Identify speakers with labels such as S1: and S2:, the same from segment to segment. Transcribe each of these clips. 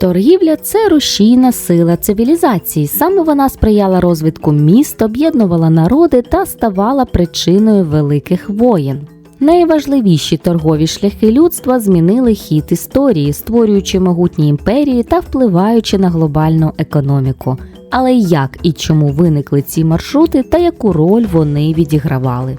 S1: Торгівля це рушійна сила цивілізації. Саме вона сприяла розвитку міст, об'єднувала народи та ставала причиною великих воєн. Найважливіші торгові шляхи людства змінили хід історії, створюючи могутні імперії та впливаючи на глобальну економіку. Але як і чому виникли ці маршрути та яку роль вони відігравали?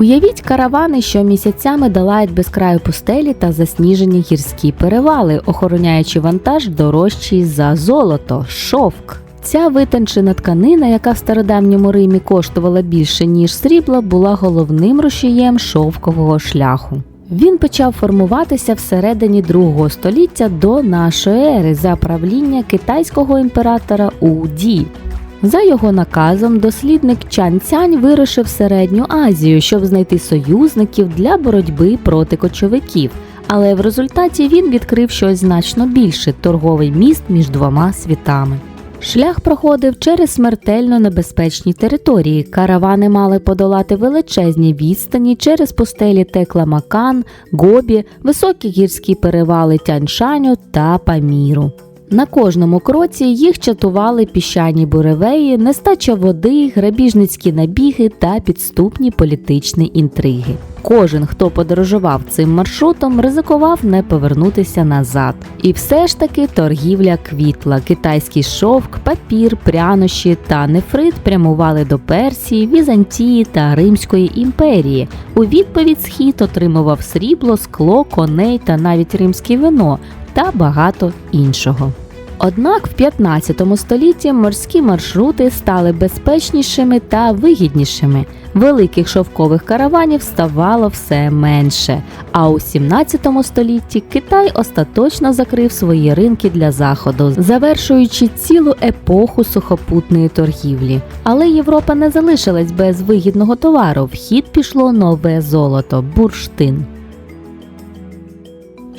S1: Уявіть каравани, що місяцями долають безкраю пустелі та засніжені гірські перевали, охороняючи вантаж дорожчий за золото, шовк. Ця витончена тканина, яка в стародавньому Римі коштувала більше ніж срібла, була головним рушієм шовкового шляху. Він почав формуватися всередині другого століття до нашої ери за правління китайського імператора Уді. За його наказом, дослідник Чан Цянь вирушив в середню Азію, щоб знайти союзників для боротьби проти кочовиків. Але в результаті він відкрив щось значно більше торговий міст між двома світами. Шлях проходив через смертельно небезпечні території. Каравани мали подолати величезні відстані через пустелі Текла-Макан, Гобі, високі гірські перевали Тяньшаню та Паміру. На кожному кроці їх чатували піщані буревеї, нестача води, грабіжницькі набіги та підступні політичні інтриги. Кожен, хто подорожував цим маршрутом, ризикував не повернутися назад. І все ж таки торгівля квітла, китайський шовк, папір, прянощі та нефрит прямували до Персії, Візантії та Римської імперії. У відповідь схід отримував срібло, скло, коней та навіть римське вино та багато іншого. Однак в 15 столітті морські маршрути стали безпечнішими та вигіднішими. Великих шовкових караванів ставало все менше. А у 17 столітті Китай остаточно закрив свої ринки для заходу, завершуючи цілу епоху сухопутної торгівлі. Але Європа не залишилась без вигідного товару. В хід пішло нове золото бурштин.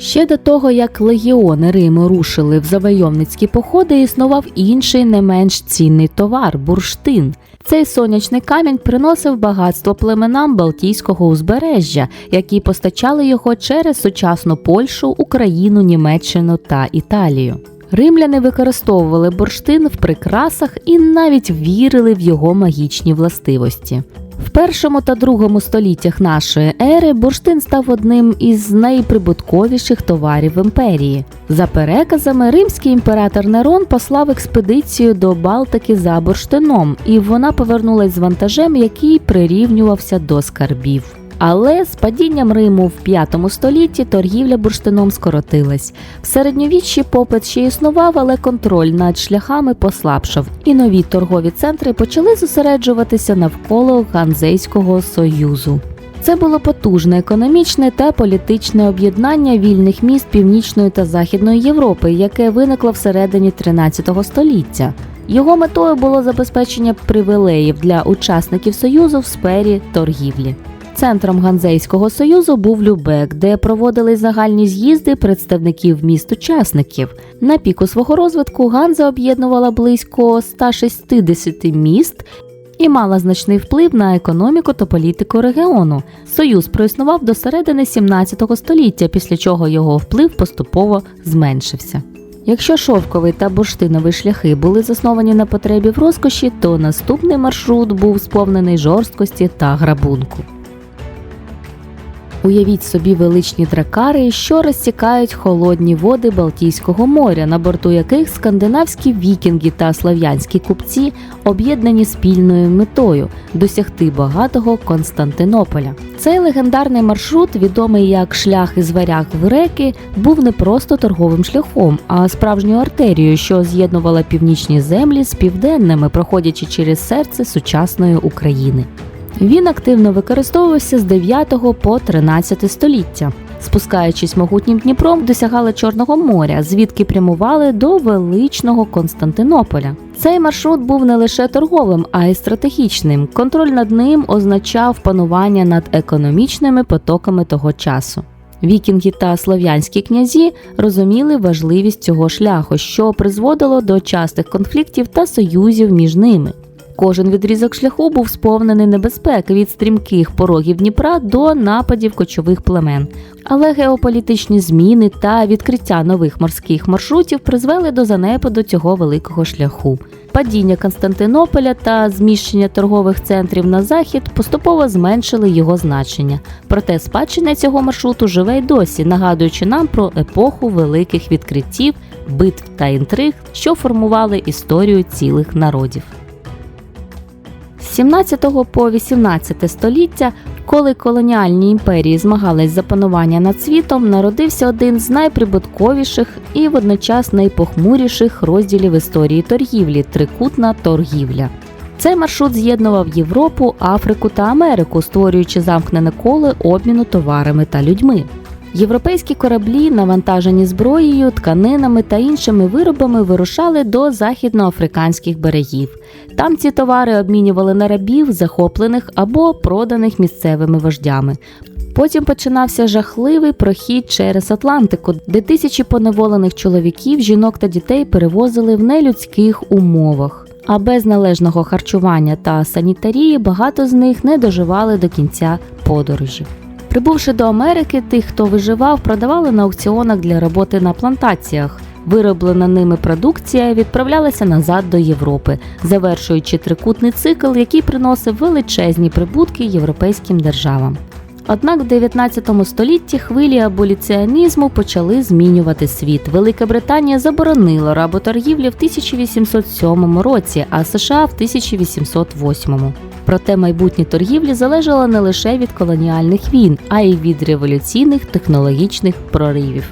S1: Ще до того, як легіони Риму рушили в завойовницькі походи, існував інший не менш цінний товар бурштин. Цей сонячний камінь приносив багатство племенам Балтійського узбережжя, які постачали його через сучасну Польщу, Україну, Німеччину та Італію. Римляни використовували бурштин в прикрасах і навіть вірили в його магічні властивості. В першому та другому століттях нашої ери бурштин став одним із найприбутковіших товарів імперії. За переказами, римський імператор Нерон послав експедицію до Балтики за бурштином, і вона повернулась з вантажем, який прирівнювався до скарбів. Але з падінням Риму в 5 столітті торгівля бурштином скоротилась. В середньовіччі попит ще існував, але контроль над шляхами послабшав, і нові торгові центри почали зосереджуватися навколо Ганзейського союзу. Це було потужне економічне та політичне об'єднання вільних міст Північної та Західної Європи, яке виникло всередині 13 століття. Його метою було забезпечення привілеїв для учасників союзу в сфері торгівлі. Центром Ганзейського союзу був Любек, де проводились загальні з'їзди представників міст-учасників. На піку свого розвитку Ганза об'єднувала близько 160 міст і мала значний вплив на економіку та політику регіону. Союз проіснував до середини 17 століття, після чого його вплив поступово зменшився. Якщо шовковий та бурштиновий шляхи були засновані на потребі в розкоші, то наступний маршрут був сповнений жорсткості та грабунку. Уявіть собі величні дракари, що розсікають холодні води Балтійського моря, на борту яких скандинавські вікінги та слав'янські купці об'єднані спільною метою досягти багатого Константинополя. Цей легендарний маршрут, відомий як шлях із варяг в реки, був не просто торговим шляхом, а справжньою артерією, що з'єднувала північні землі з південними, проходячи через серце сучасної України. Він активно використовувався з 9 по 13 століття. Спускаючись могутнім Дніпром, досягали Чорного моря, звідки прямували до величного Константинополя. Цей маршрут був не лише торговим, а й стратегічним. Контроль над ним означав панування над економічними потоками того часу. Вікінги та слов'янські князі розуміли важливість цього шляху, що призводило до частих конфліктів та союзів між ними. Кожен відрізок шляху був сповнений небезпек від стрімких порогів Дніпра до нападів кочових племен. Але геополітичні зміни та відкриття нових морських маршрутів призвели до занепаду цього великого шляху. Падіння Константинополя та зміщення торгових центрів на захід поступово зменшили його значення. Проте спадщина цього маршруту живе й досі, нагадуючи нам про епоху великих відкриттів, битв та інтриг, що формували історію цілих народів. З 17 по 18 століття, коли колоніальні імперії змагались за панування над світом, народився один з найприбутковіших і водночас найпохмуріших розділів історії торгівлі трикутна торгівля. Цей маршрут з'єднував Європу, Африку та Америку, створюючи замкнене коло обміну товарами та людьми. Європейські кораблі, навантажені зброєю, тканинами та іншими виробами, вирушали до західноафриканських берегів. Там ці товари обмінювали на рабів, захоплених або проданих місцевими вождями. Потім починався жахливий прохід через Атлантику, де тисячі поневолених чоловіків, жінок та дітей перевозили в нелюдських умовах. А без належного харчування та санітарії багато з них не доживали до кінця подорожі. Прибувши до Америки, тих, хто виживав, продавали на аукціонах для роботи на плантаціях. Вироблена ними продукція відправлялася назад до Європи, завершуючи трикутний цикл, який приносив величезні прибутки європейським державам. Однак в 19 столітті хвилі аболіціонізму почали змінювати світ. Велика Британія заборонила работоргівлю в 1807 році, а США в 1808. Проте майбутнє торгівлі залежало не лише від колоніальних війн, а й від революційних технологічних проривів.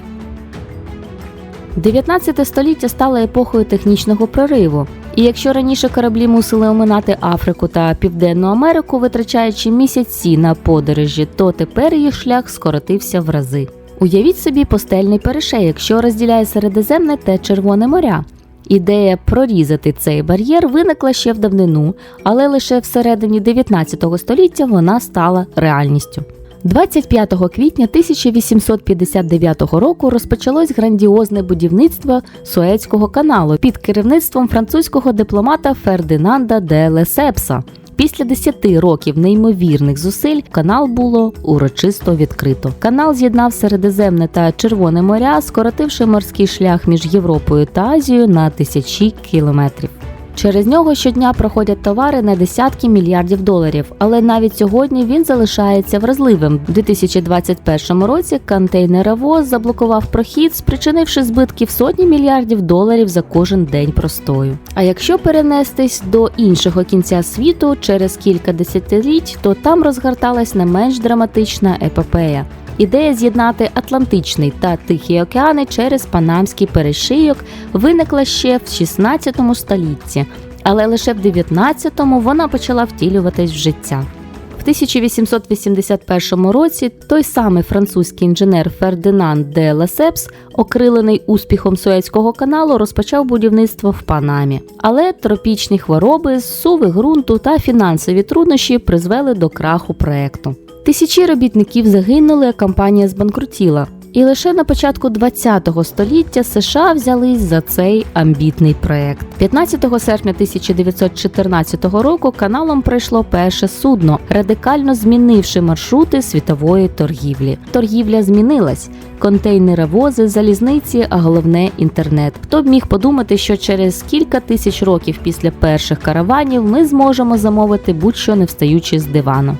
S1: 19 століття стало епохою технічного прориву. І якщо раніше кораблі мусили оминати Африку та Південну Америку, витрачаючи місяці на подорожі, то тепер їх шлях скоротився в рази. Уявіть собі постельний перешейок, що розділяє Середземне та Червоне моря. Ідея прорізати цей бар'єр виникла ще в давнину, але лише всередині 19 століття вона стала реальністю. 25 квітня 1859 року розпочалось грандіозне будівництво Суецького каналу під керівництвом французького дипломата Фердинанда де Лесепса. Після 10 років неймовірних зусиль канал було урочисто відкрито. Канал з'єднав Середземне та Червоне моря, скоротивши морський шлях між Європою та Азією на тисячі кілометрів. Через нього щодня проходять товари на десятки мільярдів доларів, але навіть сьогодні він залишається вразливим. У 2021 році контейнеровоз заблокував прохід, спричинивши збитки в сотні мільярдів доларів за кожен день простою. А якщо перенестись до іншого кінця світу через кілька десятиліть, то там розгорталась не менш драматична епопея. Ідея з'єднати Атлантичний та Тихий океани через Панамський перешийок виникла ще в 16 столітті, але лише в 19-му вона почала втілюватись в життя. В 1881 році той самий французький інженер Фердинанд де Лесепс, окрилений успіхом Суецького каналу, розпочав будівництво в Панамі. Але тропічні хвороби, суви ґрунту та фінансові труднощі призвели до краху проекту. Тисячі робітників загинули, а компанія збанкрутіла. І лише на початку ХХ століття США взялись за цей амбітний проект. 15 серпня 1914 року каналом пройшло перше судно, радикально змінивши маршрути світової торгівлі. Торгівля змінилась. Контейнеровози, залізниці, а головне інтернет. Хто б міг подумати, що через кілька тисяч років після перших караванів ми зможемо замовити будь-що не встаючи з дивану.